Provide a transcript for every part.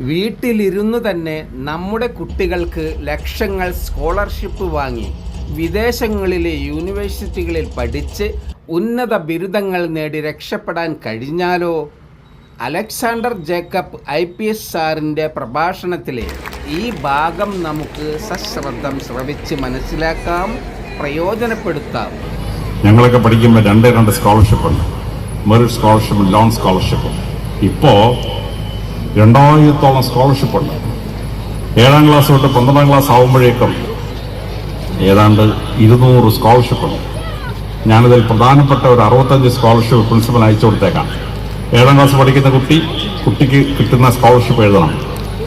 വീട്ടിലിരുന്നു തന്നെ നമ്മുടെ കുട്ടികൾക്ക് ലക്ഷങ്ങൾ സ്കോളർഷിപ്പ് വാങ്ങി വിദേശങ്ങളിലെ യൂണിവേഴ്സിറ്റികളിൽ പഠിച്ച് ഉന്നത ബിരുദങ്ങൾ നേടി രക്ഷപ്പെടാൻ കഴിഞ്ഞാലോ? Alexander Jacob I P S സാറിന്റെ പ്രഭാഷണത്തിലെ ഈ ഭാഗം നമുക്ക് സശ്രദ്ധം ശ്രവിച്ച് മനസ്സിലാക്കാം പ്രയോജനപ്പെടുത്താം. ഞങ്ങളൊക്കെ പഠിക്കുമ്പോൾ രണ്ട് രണ്ട് സ്കോളർഷിപ്പ് ഉണ്ട്. മെറിറ്റ് സ്കോളർഷിപ്പും ലോൺ സ്കോളർഷിപ്പും. ഇപ്പോൾ രണ്ടായിരത്തോളം സ്കോളർഷിപ്പ് ഉണ്ട്. ഏഴാം ക്ലാസ് തൊട്ട് പന്ത്രണ്ടാം ക്ലാസ് ആകുമ്പോഴേക്കും ഏതാണ്ട് ഇരുന്നൂറ് സ്കോളർഷിപ്പുണ്ട് ഞാനിതിൽ പ്രധാനപ്പെട്ട ഒരു അറുപത്തഞ്ച് സ്കോളർഷിപ്പ് പ്രിൻസിപ്പൽ അയച്ചു കൊടുത്തേക്കാം. ഏഴാം ക്ലാസ് പഠിക്കുന്ന കുട്ടി കുട്ടിക്ക് കിട്ടുന്ന സ്കോളർഷിപ്പ് എഴുതണം.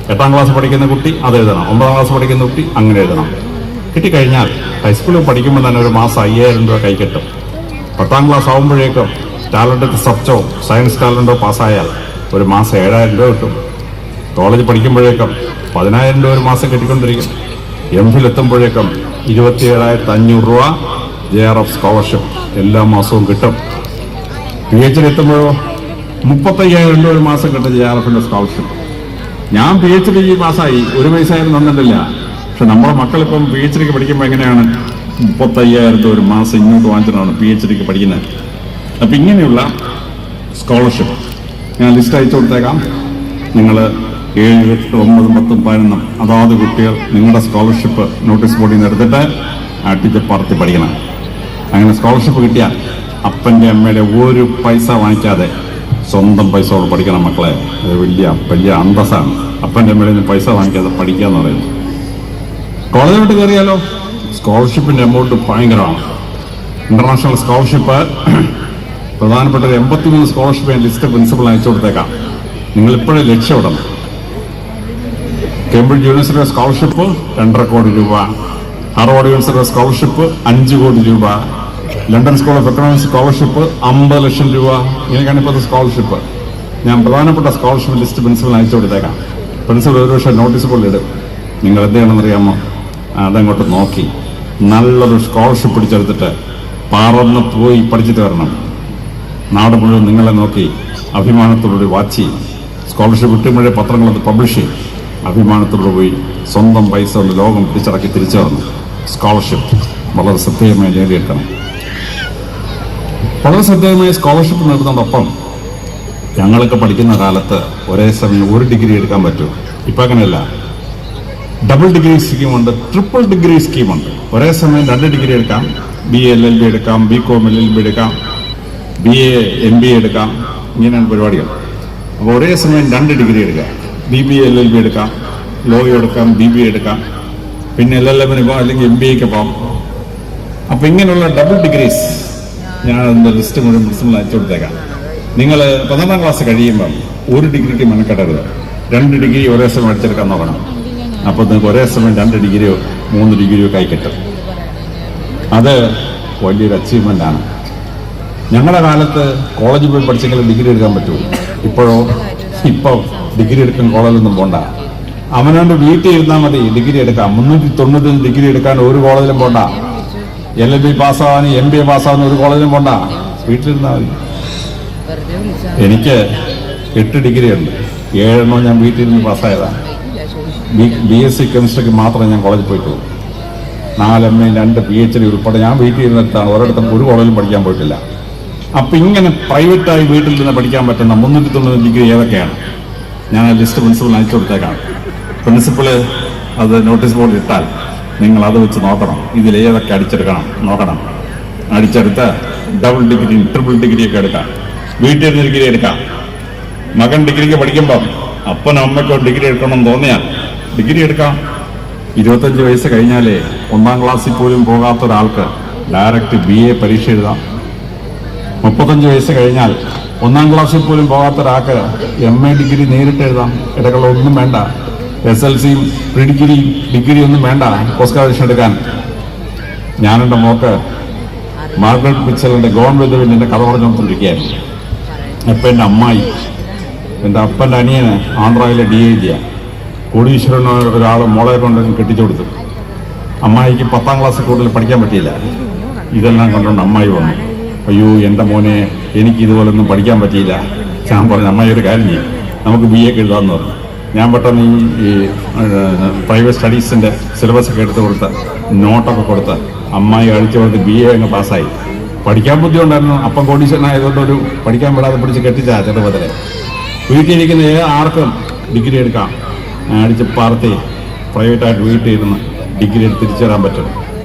എട്ടാം ക്ലാസ് പഠിക്കുന്ന കുട്ടി അത് എഴുതണം. ഒമ്പതാം ക്ലാസ് പഠിക്കുന്ന കുട്ടി അങ്ങനെ എഴുതണം. കിട്ടിക്കഴിഞ്ഞാൽ ഹൈസ്കൂളിൽ പഠിക്കുമ്പോൾ തന്നെ ഒരു മാസം അയ്യായിരം രൂപ കൈ കിട്ടും. പത്താം ക്ലാസ് ആകുമ്പോഴേക്കും ടാലന്റ് സബ്ജോ സയൻസ് ടാലന്റോ പാസ്സായാൽ ഒരു മാസം ഏഴായിരം രൂപ കിട്ടും. കോളേജ് പഠിക്കുമ്പോഴേക്കും പതിനായിരം രൂപ ഒരു മാസം കിട്ടിക്കൊണ്ടിരിക്കും. എം ഫിൽ എത്തുമ്പോഴേക്കും ഇരുപത്തി ഏഴായിരത്തി അഞ്ഞൂറ് രൂപ ജെ ആർ എഫ് സ്കോളർഷിപ്പ് എല്ലാ മാസവും കിട്ടും. പി എച്ച് ഡി എത്തുമ്പോഴോ മുപ്പത്തയ്യായിരം രൂപ ഒരു മാസം കിട്ടും ജെ ആർ എഫിന്റെ സ്കോളർഷിപ്പ് ഞാൻ പി എച്ച് ഡി പാസ്സായി ഒരു പൈസയായിരുന്നു തന്നിട്ടില്ല. പക്ഷെ നമ്മുടെ മക്കളിപ്പം പി എച്ച് ഡിക്ക് പഠിക്കുമ്പോൾ എങ്ങനെയാണ്? മുപ്പത്തയ്യായിരം രൂപ ഒരു മാസം ഇങ്ങോട്ട് വാങ്ങിച്ചിട്ടാണ് പി എച്ച് ഡിക്ക് പഠിക്കുന്നത്. അപ്പം ഇങ്ങനെയുള്ള സ്കോളർഷിപ്പ് ഞാൻ ലിസ്റ്റ് അയച്ചു കൊടുത്തേക്കാം. നിങ്ങൾ ഏഴ് എട്ട് ഒമ്പതും പത്തും പതിനൊന്നും അതാത് കുട്ടികൾ നിങ്ങളുടെ സ്കോളർഷിപ്പ് നോട്ടീസ് ബോർഡിൽ നിന്ന് എടുത്തിട്ട് ആ ടീച്ചർ പറത്തി പഠിക്കണം. അങ്ങനെ സ്കോളർഷിപ്പ് കിട്ടിയാൽ അപ്പന്റെ അമ്മയുടെ ഒരു പൈസ വാങ്ങിക്കാതെ സ്വന്തം പൈസ കൊണ്ട് പഠിക്കണം മക്കളെ. അത് വലിയ വലിയ അന്തസ്സാണ്. അപ്പന്റെ അമ്മയുടെ നിന്ന് പൈസ വാങ്ങിക്കാതെ പഠിക്കുക എന്ന് പറയുന്നത്. കോളേജിലോട്ട് കയറിയാലോ? സ്കോളർഷിപ്പിന്റെ എമൗണ്ട് ഭയങ്കരമാണ്. ഇന്റർനാഷണൽ സ്കോളർഷിപ്പ് പ്രധാനപ്പെട്ട ഒരു എൺപത്തിമൂന്ന് സ്കോളർഷിപ്പ് ഞാൻ ലിസ്റ്റ് പ്രിൻസിപ്പൾ അയച്ചു കൊടുത്തേക്കാം. നിങ്ങൾ ലക്ഷ്യം ലക്ഷ്യമിടണം. കേംബ്രിഡ്ജ് യൂണിവേഴ്സിറ്റിയുടെ സ്കോളർഷിപ്പ് രണ്ടര കോടി രൂപ. ഹാർവാർഡ് യൂണിവേഴ്സിറ്റിയുടെ സ്കോളർഷിപ്പ് അഞ്ച് കോടി രൂപ. London school of economics scholarship അമ്പത് ലക്ഷം രൂപ. ഇങ്ങനെയൊക്കെയാണ് ഇപ്പോഴത്തെ സ്കോളർഷിപ്പ് ഞാൻ പ്രധാനപ്പെട്ട സ്കോളർഷിപ്പ് ലിസ്റ്റ് പ്രിൻസിപ്പൽ അയച്ചു കൊടുത്തേക്കാം. പ്രിൻസിപ്പൽ ഒരു പക്ഷേ നോട്ടീസ് ബോർഡിൽ ഇടും. നിങ്ങൾ എന്ത് ചെയ്യണമെന്ന് അറിയാമോ? അതങ്ങോട്ട് നോക്കി. നല്ലൊരു സ്കോളർഷിപ്പ് പിടിച്ചെടുത്തിട്ട് പാറന്ന് പോയി പഠിച്ചിട്ട് വരണം. നാട് മുഴുവൻ നിങ്ങളെ നോക്കി അഭിമാനത്തോടുകൂടി വാച്ച് ചെയ്യും സ്കോളർഷിപ്പ് കിട്ടുമ്പോഴേ പത്രങ്ങളത് പബ്ലിഷ് ചെയ്യും അഭിമാനത്തോടെ പോയി സ്വന്തം പൈസ കൊണ്ട് ലോകം പിടിച്ചടക്കി തിരിച്ചു വന്നു സ്കോളർഷിപ്പ് വളരെ ശ്രദ്ധേയമായി നേടിയെടുക്കണം വളരെ ശ്രദ്ധേയമായി സ്കോളർഷിപ്പ് നേടുന്നതോടൊപ്പം ഞങ്ങളൊക്കെ പഠിക്കുന്ന കാലത്ത് ഒരേ സമയം ഒരു ഡിഗ്രി എടുക്കാൻ പറ്റും ഇപ്പം അങ്ങനെയല്ല. ഡബിൾ ഡിഗ്രി സ്കീമുണ്ട് ട്രിപ്പിൾ ഡിഗ്രി സ്കീമുണ്ട് ഒരേ സമയം രണ്ട് ഡിഗ്രി എടുക്കാം. ബി എൽ എൽ ബി എടുക്കാം B com L L B എടുക്കാം. B A M B A എടുക്കാം. ഇങ്ങനെയാണ് പരിപാടികൾ. അപ്പോൾ ഒരേ സമയം രണ്ട് ഡിഗ്രി എടുക്കാം. B B L L B എടുക്കാം. ലോ എടുക്കാം ബി ബി എടുക്കാം. പിന്നെ എൽ എൽ എമ്മിന് പോകാം അല്ലെങ്കിൽ എം ബി എക്ക് പോകാം. അപ്പം ഇങ്ങനെയുള്ള ഡബിൾ ഡിഗ്രീസ് ഞാൻ അതിന്റെ ലിസ്റ്റ് മുഴുവൻ പ്രിൻസിപ്പൽ അയച്ചു കൊടുത്തേക്കാം. നിങ്ങൾ പന്ത്രണ്ടാം ക്ലാസ് കഴിയുമ്പം ഒരു ഡിഗ്രിക്ക് മെനക്കെട്ടരുത് രണ്ട് ഡിഗ്രി ഒരേ സമയം അടിച്ചെടുക്കാൻ നോക്കണം. അപ്പോൾ നിങ്ങൾക്ക് ഒരേ സമയം രണ്ട് ഡിഗ്രിയോ മൂന്ന് ഡിഗ്രിയോ കൈ കിട്ടും. അത് വലിയൊരു അച്ചീവ്മെന്റ് ആണ്. ഞങ്ങളുടെ കാലത്ത് കോളേജിൽ പോയി പഠിച്ചെങ്കിലും ഡിഗ്രി എടുക്കാൻ പറ്റുമോ? ഇപ്പോഴോ? ഇപ്പോൾ ഡിഗ്രി എടുക്കാൻ കോളേജിലൊന്നും പോണ്ട. അവനവന്റെ വീട്ടിൽ ഇരുന്നാൽ മതി ഡിഗ്രി എടുക്കാം. മുന്നൂറ്റി തൊണ്ണൂറ്റഞ്ച് ഡിഗ്രി എടുക്കാൻ ഒരു കോളേജിലും പോണ്ട. എൽ എൽ ബി പാസ്സാവാൻ എം ബി എ പാസ്സാവാൻ ഒരു കോളേജിലും പോണ്ട. വീട്ടിലിരുന്നാൽ മതി. എനിക്ക് എട്ട് ഡിഗ്രി ഉണ്ട്. ഏഴെണ്ണം ഞാൻ വീട്ടിൽ നിന്ന് പാസ്സായതാണ് ബി ബി എസ് സി കെമിസ്ട്രിക്ക് മാത്രമേ ഞാൻ കോളേജിൽ പോയിട്ടുള്ളൂ. നാല് എം എ രണ്ട് പി എച്ച് ഡി ഉൾപ്പെടെ ഞാൻ വീട്ടിൽ ഇരുന്നിട്ടാണ്. ഒരിടത്തും ഒരു കോളേജിലും പഠിക്കാൻ പോയിട്ടില്ല. അപ്പം ഇങ്ങനെ പ്രൈവറ്റായി വീട്ടിൽ നിന്ന് പഠിക്കാൻ പറ്റുന്ന മുന്നൂറ്റി തൊണ്ണൂറ് ഡിഗ്രി ഏതൊക്കെയാണ്? ഞാൻ ആ ലിസ്റ്റ് പ്രിൻസിപ്പൾ അയച്ചു കൊടുത്തേക്കാം. പ്രിൻസിപ്പൾ അത് നോട്ടീസ് ബോർഡിൽ ഇട്ടാൽ നിങ്ങൾ അത് വെച്ച് നോക്കണം. ഇതിൽ ഏതൊക്കെ അടിച്ചെടുക്കണം? നോക്കണം. അടിച്ചെടുത്ത് ഡബിൾ ഡിഗ്രി ട്രിപ്പിൾ ഡിഗ്രി ഒക്കെ എടുക്കാം. വീട്ടിൽ നിന്ന് ഡിഗ്രി എടുക്കാം. മകൻ ഡിഗ്രിക്ക് പഠിക്കുമ്പം അപ്പനും അമ്മയ്ക്കോ ഡിഗ്രി എടുക്കണം തോന്നിയാൽ ഡിഗ്രി എടുക്കാം. ഇരുപത്തഞ്ച് വയസ്സ് കഴിഞ്ഞാലേ ഒന്നാം ക്ലാസ്സിൽ പോലും പോകാത്ത ഒരാൾക്ക് ഡയറക്റ്റ് ബി എ പരീക്ഷ എഴുതാം. മുപ്പത്തഞ്ച് വയസ്സ് കഴിഞ്ഞാൽ ഒന്നാം ക്ലാസ്സിൽ പോലും പോകാത്ത ഒരാൾക്ക് എം എ ഡിഗ്രി നേരിട്ട് എഴുതാം ഇടകളൊന്നും വേണ്ട. എസ് എൽ സിയും പ്രീ ഡിഗ്രിയും ഡിഗ്രി ഒന്നും വേണ്ട. പോസ്റ്റ് ഗ്രാജുവേഷൻ എടുക്കാൻ. ഞാനെന്റെ മോക്ക് മാർഗരറ്റ് മിച്ചലിന്റെ ഗോൺ വിധവിന്റെ കഥ പറഞ്ഞുകൊണ്ടിരിക്കുകയായിരുന്നു. അപ്പം എന്റെ അമ്മായി എന്റെ അപ്പന്റെ അനിയന് ആന്ധ്രയിലെ ഡി ഐ ജിയാണ് കോടീശ്വരൻ ഒരാൾ മോളെ കൊണ്ട് കെട്ടിച്ചു കൊടുത്തു. അമ്മായിക്ക് പത്താം ക്ലാസ്സിൽ കൂടുതൽ പഠിക്കാൻ പറ്റിയില്ല. ഇതെല്ലാം കണ്ടുകൊണ്ട് അമ്മായി വന്നു. അയ്യോ എന്റെ മോനെ എനിക്ക് ഇതുപോലൊന്നും പഠിക്കാൻ പറ്റിയില്ല. ഞാൻ പറഞ്ഞു അമ്മ ഒരു കാര്യം ചെയ്യും. നമുക്ക് ബി എക്ക് എഴുതാമെന്ന് പറഞ്ഞു. ഞാൻ പെട്ടെന്ന് ഈ പ്രൈവറ്റ് സ്റ്റഡീസിന്റെ സിലബസ് ഒക്കെ എടുത്ത് കൊടുത്ത് നോട്ടൊക്കെ കൊടുത്ത് അമ്മായി അഴിച്ചു കൊടുത്ത് ബി എ അങ്ങ് പാസ്സായി. പഠിക്കാൻ ബുദ്ധിയുണ്ടായിരുന്നു. അപ്പം കോടീശ്വരനായതുകൊണ്ട് ഒരു പഠിക്കാൻ വിടാതെ പിടിച്ച് കെട്ടിച്ചാ ചെറുപ്പത്തിലെ. വീട്ടിലിരിക്കുന്ന ആർക്കും ഡിഗ്രി എടുക്കാം. അടിച്ച് പാർത്തി പ്രൈവറ്റായിട്ട് വീട്ടിൽ ഇരുന്ന് ഡിഗ്രി എടുത്ത് തിരിച്ചു തരാൻ പറ്റും.